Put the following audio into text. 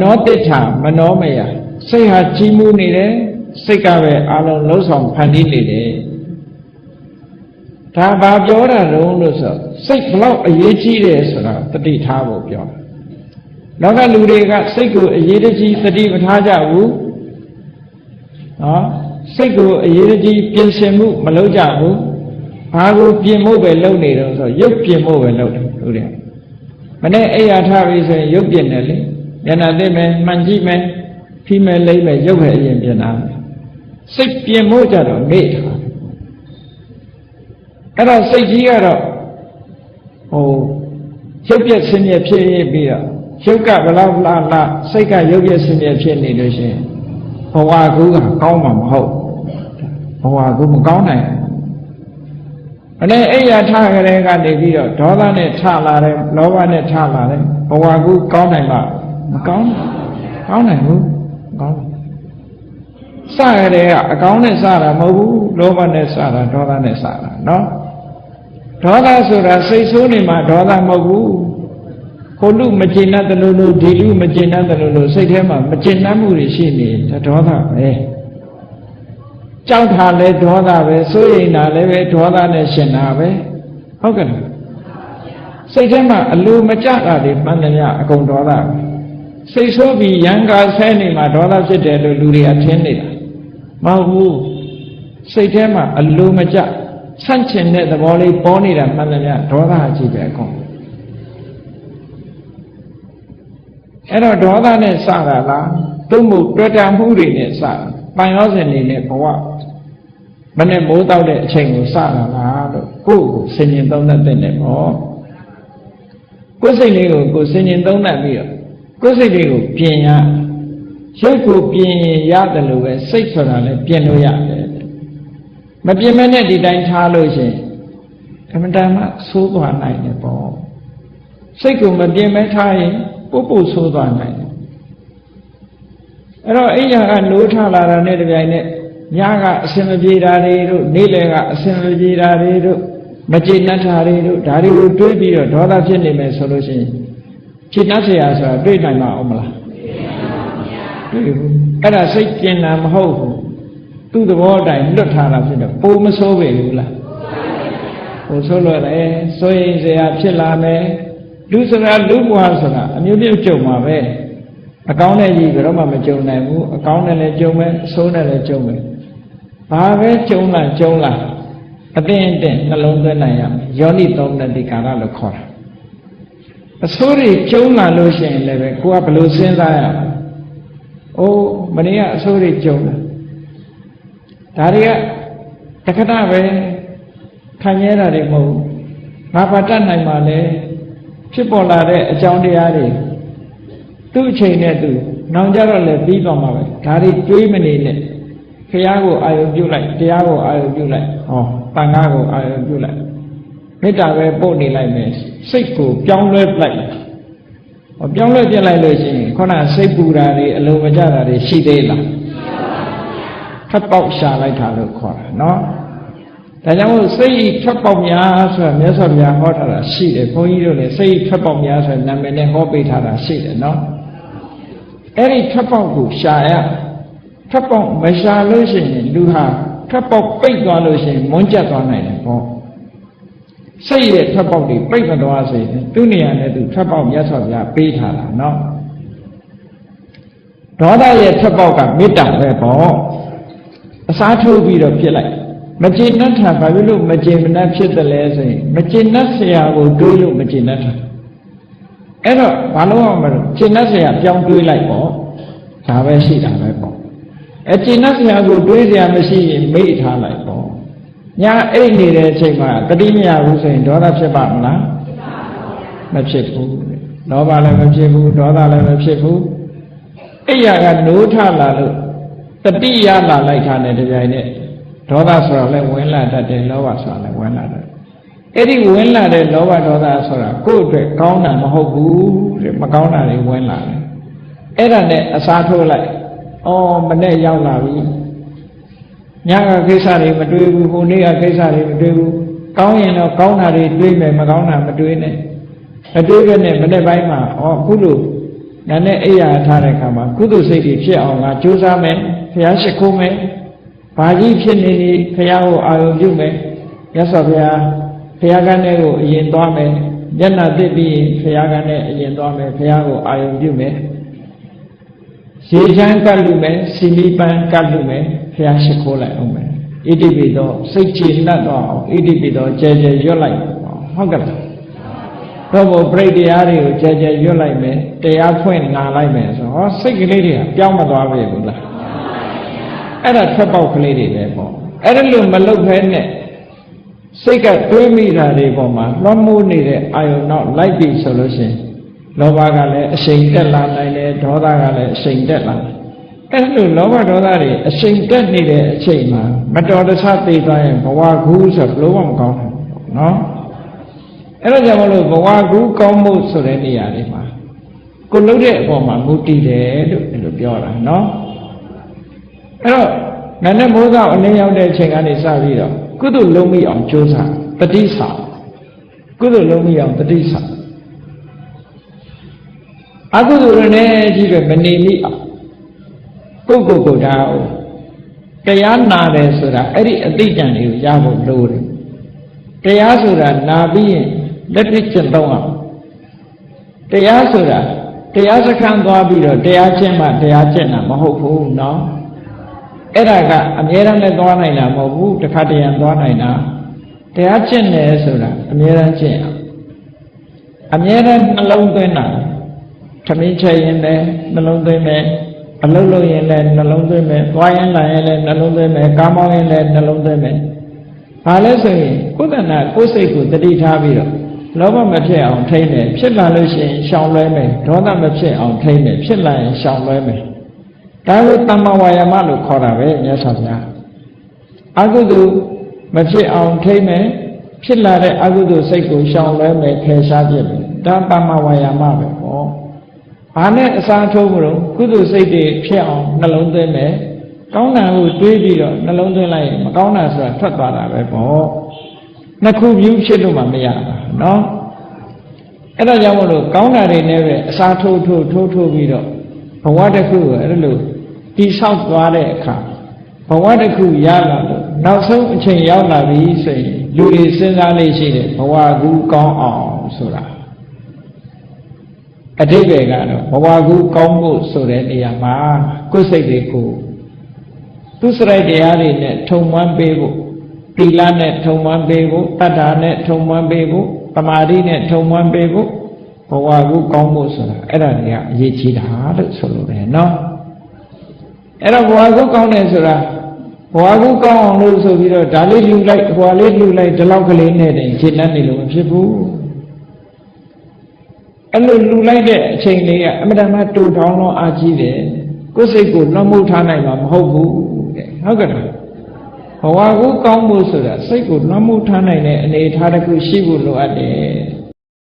နောတိဋ္ဌာမနောမယစိတ်ဟာကြီးမှုနေတယ်စိတ်ကပဲအလုံးလုံးဆောင်ဖန်တီးနေတယ်ဒါဘာပြောတာတုံးလို့ဆိုစိတ်ဘလောက်အရေးကြီးတယ်ဆိုတာတတိထားဖို့ပြောတာလောကလူတွေကစိတ်ကိုအရေးတကြီးတတိမထားကြဘူးနော်စိတ်ကိုအရေးတကြီးပြင်ဆင်မှုမလုပ်ကြဘူးဘာကိုပြင်ဖို့ပဲလုပ်နေတော့ဆိုရုပ်ပြင်ဖို့ပဲလုပ်တယ်လူတွေမနေ့အိယာထားပြီဆိုရင်ရုပ်ပြင်တယ်လေ ညနာသိမယ်မှန်ကြည့်မယ်ဖိမယ်လိမ့်မယ်ရုပ်ပဲအရင်ပြင်တာစိတ်ပြင်ဖို့ကြတော့မေ့တာအဲ့တော့စိတ်ကြီးကတော့ဟိုရုပ်ပြက်ဆင်းရဲဖြစ်ပြီးတော့ရုပ်ကဘလောက်လာလာစိတ်ကရုပ်ပြက်ဆင်းရဲဖြစ်နေလို့ရှိရင်ဘဝကူးကကောင်းမှာမဟုတ်ဘဝကူးမကောင်းနိုင်ဘူးအဲ့အိယာထကြတဲ့ကနေပြီးတော့ဒေါသနဲ့ထလာတယ်လောဘနဲ့ထလာတယ်ဘဝကူးကောင်းနိုင်မှာ မကောင်းကောင်းနိုင်ဘူးကောင်းစရတဲ့ကအကောင်းနဲ့စတာမဟုတ်ဘူးလောဘနဲ့စတာဒေါသနဲ့စတာနော်ဒေါသဆိုတာစိတ်ဆိုးနေမှာဒေါသမဟုတ်ဘူးဟိုလူမကျင်တတ်တယ်လို့လို့ဒီလူမကျင်တတ်တယ်လို့လို့စိတ်ထဲမှာမကျင်တတ်မှုတွေရှိနေဒါဒေါသပဲကြောက်တာလဲဒေါသပဲစိုးရိမ်တာလည်းပဲဒေါသနဲ့ရှင်တာပဲဟုတ်ကဲ့လားစိတ်ထဲမှာအလိုမကြတာတွေမှန်တယ်များအကုန်ဒေါသပဲ စိတ်ဆိုးပြီးရံကာဆဲနေမှာဒေါသဖြစ်တယ်လို့လူတွေကထင်နေတာမဟုတ်ဘူးစိတ်ထဲမှာအလိုမကြဆန့်ကျင်တဲ့သဘောလေးပေါ်နေတာမှန်တယ်များဒေါသအကြည့်ပဲအကုန်အဲ့တော့ဒေါသနဲ့စတာလားသို့မဟုတ်တွေ့တာမှုတွေနဲ့စတာပိုင်ရောစင်နေနဲ့ဘဝမနဲ့မိုးတောက်တဲ့အချိန်ကိုစတာလားလို့ကိုယ့်ကိုဆင်ញင်သုံးသပ်တဲ့နဲ့ပေါ့ကိုယ်စိတ်လေးကိုကိုယ်ဆင်ញင်သုံးသပ်ပြီးတော့ ကိုယ်စိတ်လေးကိုပြင်ရရုပ်ကိုပြင်ရင်ရတယ်လို့ပဲစိတ်ဆိုတာလည်းပြင်လို့ရတယ်မပြင်မနဲ့ဒီတိုင်းထားလို့ရှိရင်အမှန်တမ်းမှသိုးသွားနိုင်တယ်ပေါ့စိတ်ကိုမပြင်မဲထားရင်ပုပ်ပုပ်ဆိုးသွားနိုင်တယ်အဲ့တော့အိယာကနိုးထလာတာနဲ့တပြိုင်နက်ညကအစင်မပြေတာတွေတို့နေ့လယ်ကအစင်မပြေတာတွေတို့မကျေနပ်တာတွေတို့ဒါတွေကိုတွေးပြီးတော့ဒေါသဖြစ်နေမယ်ဆိုလို့ရှိရင် ခြေနှက်ဆရာဆိုတာတွေ့နိုင်မှာအောင်မလားတွေ့ဘူးအဲ့ဒါစိတ်ကျင်တာမဟုတ်ဘူးသူ့သဘောအတိုင်းလွတ်ထားတာဖြစ်တော့ပုံမစိုးပဲဘူးလားပုံစိုးလို့လေစိုးရင်ဆရာဖြစ်လာမယ်လူစရာလူဘွားဆိုတာအမျိုးမျိုးကြုံမှာပဲအကောင်းတဲ့ကြီးဘယ်တော့မှမကြုံနိုင်ဘူးအကောင်းနဲ့လည်းကြုံမယ်အဆိုးနဲ့လည်းကြုံမယ်ဘာပဲကြုံလားကြုံလားအတင်းအတင်းနှလုံးသွင်းနိုင်ရမယ်ယောနိသုံးတတိကာရလို့ခေါ်တာ အဆိုးတွေကြုံလာလို့ရှိရင်လည်းပဲကိုကဘယ်လိုစဉ်းစားရလဲအိုးမနေ့ကအဆိုးတွေကြုံလာဒါတွေကတခဏပဲခံရတာတွေမဟုတ်ဘူးငါဘာတတ်နိုင်ပါလဲဖြစ်ပေါ်လာတဲ့အကြောင်းတရားတွေသူ့အချိန်နဲ့သူနောင်ကြတော့လည်းပြီးသွားမှာပဲဒါတွေတွေးမနေနဲ့ဖះကိုအာယုပြုတ်လိုက်တရားကိုအာယုပြုတ်လိုက်ဟောတန်ခါကိုအာယုပြုတ်လိုက် မေတ္တာပဲပို့နေလိုက်မယ်စိတ်ကိုပြောင်းလဲလိုက်ဟောပြောင်းလဲပြလိုက်လို့ရှိရင်ခုနစိတ်ပူတာတွေအလုံးမကြတာတွေရှိသေးလားဖတ်ပေါက်ရှာလိုက်တာလို့ခေါ်တာနော်ဒါကြောင့်မို့စိတ်ထွက်ပေါက်များဆိုတာမြတ်စွာဘုရားဟောထားတာရှိတယ်ဘုန်းကြီးတို့လည်းစိတ်ထွက်ပေါက်များဆိုနာမည်နဲ့ဟောပေးထားတာရှိတယ်နော်အဲ့ဒီထွက်ပေါက်ကိုရှာရထွက်ပေါက်မရှာလို့ရှိရင်လူဟာထွက်ပေါက်ပိတ်သွားလို့ရှိရင်မွန်းကျက်သွားနိုင်တယ်ပေါ့ စိတ်ရဲ့ထပ်ပေါက်တွေပိတ်မသွားစေနဲ့သူ့နေရာနဲ့သူထပ်ပေါက်မြတ်စွာဘုရားပေးထားတာနော်ဒေါသရဲ့ထပ်ပေါက်ကမေတ္တာပဲပေါ့အစားထိုးပြီးတော့ဖြစ်လိုက်မကျေနပ်တာဘာဖြစ်လို့မကျေမနပ်ဖြစ်တယ်လဲဆိုရင်မကျေနပ်ဆရာကိုတွေးလို့မကျေနပ်တာအဲ့တော့ဘာလို့အောင်မလို့ကျေနပ်ဆရာပြောင်းတွေးလိုက်ပေါ့ဒါပဲရှိတာပဲပေါ့အကျေနပ်ဆရာကိုတွေးဆရာမရှိရင်မိတ်ထားလိုက်ပေါ့ ညာအိတ်နေတဲ့အချိန်မှာတတိမရဘူးဆိုရင်ဒေါသဖြစ်ပါမလားမဖြစ်ဘူးလောဘလည်းမဖြစ်ဘူးဒေါသလည်းမဖြစ်ဘူးအိယာကနိုးထလာလို့တတိယလာလိုက်တာနဲ့တပြိုင်နက်ဒေါသဆိုတာလည်းဝင်လာတတ်တယ်လောဘဆိုတာလည်းဝင်လာတယ်အဲ့ဒီဝင်လာတဲ့လောဘဒေါသဆိုတာကိုယ့်အတွက်ကောင်းတာမဟုတ်ဘူးတဲ့မကောင်းတာတွေဝင်လာတယ်အဲ့ဒါနဲ့အစားထိုးလိုက်အော်မနဲ့ရောက်လာပြီ ညကကိစ္စတွေမတွေးဘူးဟိုနေ့ကကိစ္စတွေမတွေးဘူးကောင်းရင်တော့ကောင်းတာတွေတွေးမယ်မကောင်းတာမတွေးနဲ့မတွေးပဲနဲ့မနေ့ပိုင်းမှာဩအခုလို့ညနာနဲ့အိယာထားတဲ့အခါမှာကုသိုလ်စိတ်တွေဖြစ်အောင်ငါကြိုးစားမယ်ဖះရှိခိုးမယ်ဘာကြီးဖြစ်နေနေဖះကိုအာရုံပြုမယ်မြတ်စွာဘုရားဖះကန်းထဲကိုအရင်သွားမယ်မျက်နှာတစ်ပြီးရင်ဖះကန်းထဲအရင်သွားမယ်ဖះကိုအာရုံပြုမယ် ရေချမ်းကတ်လူမယ်စီမီပန်းကတ်လူမယ်ဖះရှိခိုးလိုက်အောင်မယ်ဣတိပိတော့စိတ်ချနှတ်တော့အောင်ဣတိပိတော့ကြဲကြဲရွတ်လိုက်ဟုတ်ကဲ့လားတော့ဘုပြိတ္တရားတွေကိုကြဲကြဲရွတ်လိုက်မယ်တရားဖွင့်နာလိုက်မယ်ဆိုဟောစိတ်ကလေးတွေကပြောင်းမသွားပြီဘူးလားအဲ့ဒါထွက်ပေါက်ကလေးတွေပဲပေါ့အဲ့ဒါလို့မလုပ်ဖဲနဲ့စိတ်ကတွေးမိတာတွေပေါ်မှာလွှမ်းမိုးနေတဲ့အာယုံနောက်လိုက်ပြီဆိုလို့ရှိရင် လောဘကလည်းအရှိန်တက်လာနိုင်တယ်ဒေါသကလည်းအရှိန်တက်လာတယ်အဲ့လိုလောဘဒေါသတွေအရှိန်တက်နေတဲ့အချိန်မှာမတော်တဆသိသွားရင်ဘဝကူးဆိုဘလို့မကောင်းဘူးနော်အဲ့ဒါကြောင့်မလို့ဘဝကူးကောင်းမှုဆိုတဲ့နေရာတွေမှာကိုလှုပ်တဲ့အပေါ်မှာမူတည်တယ်လို့ဒီလိုပြောတာနော်အဲ့တော့နတ်နဲ့မိုးသောအလင်းရောက်တဲ့အချိန်ကနေစပြီးတော့ကုသိုလ်လုံးမိအောင်ကြိုးစားတတိဆာကုသိုလ်လုံးမိအောင်တတိဆာ အကုသိုလ်ရနဲ့ကြီးပဲမနေမိအောင်ပုဂ္ဂိုလ်ကိုယ်တာကိုတရားနာတယ်ဆိုတာအဲ့ဒီအသိဉာဏ်တွေကိုရဖို့လိုတယ်တရားဆိုတာနာပြီးရင်လက်တွေ့ကျင့်သုံးအောင်တရားဆိုတာတရားစခန်းသွားပြီးတော့တရားကျင့်မှတရားကျင့်တာမဟုတ်ဘူးเนาะအဲ့ဒါကအမြဲတမ်းလည်းသွားနိုင်တာမဟုတ်ဘူးတစ်ခါတရံသွားနိုင်တာတရားကျင့်တယ်ဆိုတာအမြဲတမ်းကျင့်အောင်အမြဲတမ်းနှလုံးသွင်းတာ သမင်းချက်ရင်လည်းနှလုံးသွင်းမယ်အလုံးလုံးရင်လည်းနှလုံးသွင်းမယ်သွားရင်လာရင်လည်းနှလုံးသွင်းမယ်ကားမောင်းရင်လည်းနှလုံးသွင်းမယ်ဘာလဲဆိုရင်ကိုယ်တဏ္ဍကိုယ်စိတ်ကိုတတိထားပြီးတော့လောဘမဖြစ်အောင်ထိမ့်မယ်ဖြစ်လာလို့ရှိရင်ရှောင်လွဲမယ်ဒေါသမဖြစ်အောင်ထိမ့်မယ်ဖြစ်လာရင်ရှောင်လွဲမယ်ဒါကိုတမ္မာဝါယာမလို့ခေါ်တာပဲမြတ်စွာဘုရားအကုသိုလ်မဖြစ်အောင်ထိမ့်မယ်ဖြစ်လာတဲ့အကုသိုလ်စိတ်ကိုရှောင်လွဲမယ်ဖယ်ရှားပြစ်မယ်ဒါတမ္မာဝါယာမပဲဟော ဘာနဲ့အစားထိုးမလို့ကုသိုလ်စိတ်တွေဖြစ်အောင်နှလုံးသွင်းမယ်ကောင်းတာကိုတွေးပြီးတော့နှလုံးသွင်းလိုက်ရင်မကောင်းတာဆိုတာထွက်သွားတာပဲပေါ့နှစ်ခုပြုဖြစ်လို့မှမရတာเนาะအဲ့ဒါကြောင့်မလို့ကောင်းတာတွေနဲ့ပဲအစားထိုးထိုးထိုးထိုးပြီးတော့ဘဝတစ်ခုကိုအဲ့လိုတိဆောက်သွားတဲ့အခါဘဝတစ်ခုရလာလို့နောက်ဆုံးအချိန်ရောက်လာပြီဆိုရင်လူတွေစဉ်းစားလေးရှိတယ်ဘဝကူကောင်းအောင်ဆိုတာ အတိတ်ပဲကတော့ဘဝကူကောင်းဖို့ဆိုတဲ့နေရာမှာကိုယ်စိတ်တွေကိုသူစရိုက်တရားတွေနဲ့ထုံမှန်းပေးဖို့သီလနဲ့ထုံမှန်းပေးဖို့တတ္တာနဲ့ထုံမှန်းပေးဖို့တမာတိနဲ့ထုံမှန်းပေးဖို့ဘဝကူကောင်းဖို့ဆိုတာအဲ့ဒါတွေကအရေးကြီးတာလို့ဆိုလိုတယ်နော်အဲ့တော့ဘဝကူကောင်းတယ်ဆိုတာဘဝကူကောင်းအောင်လို့ဆိုပြီးတော့ဒါလေးလှူလိုက်ဟိုဟာလေးလှူလိုက်ဒီလောက်ကလေးနဲ့တင်ခြေနှက်နေလို့မဖြစ်ဘူး အဲ့လိုလှူလိုက်တဲ့အချိန်လေးကအမတန်မှတူထောင်းတော့အားကြီးတယ်ကိုယ်စိတ်ကိုလွှမ်းမိုးထားနိုင်မှာမဟုတ်ဘူးတဲ့ဟုတ်ကဲ့လားဘဝကူကောင်းဖို့ဆိုတာစိတ်ကိုလွှမ်းမိုးထားနိုင်တဲ့အနေအထားတစ်ခုရှိဖို့လိုအပ်တယ်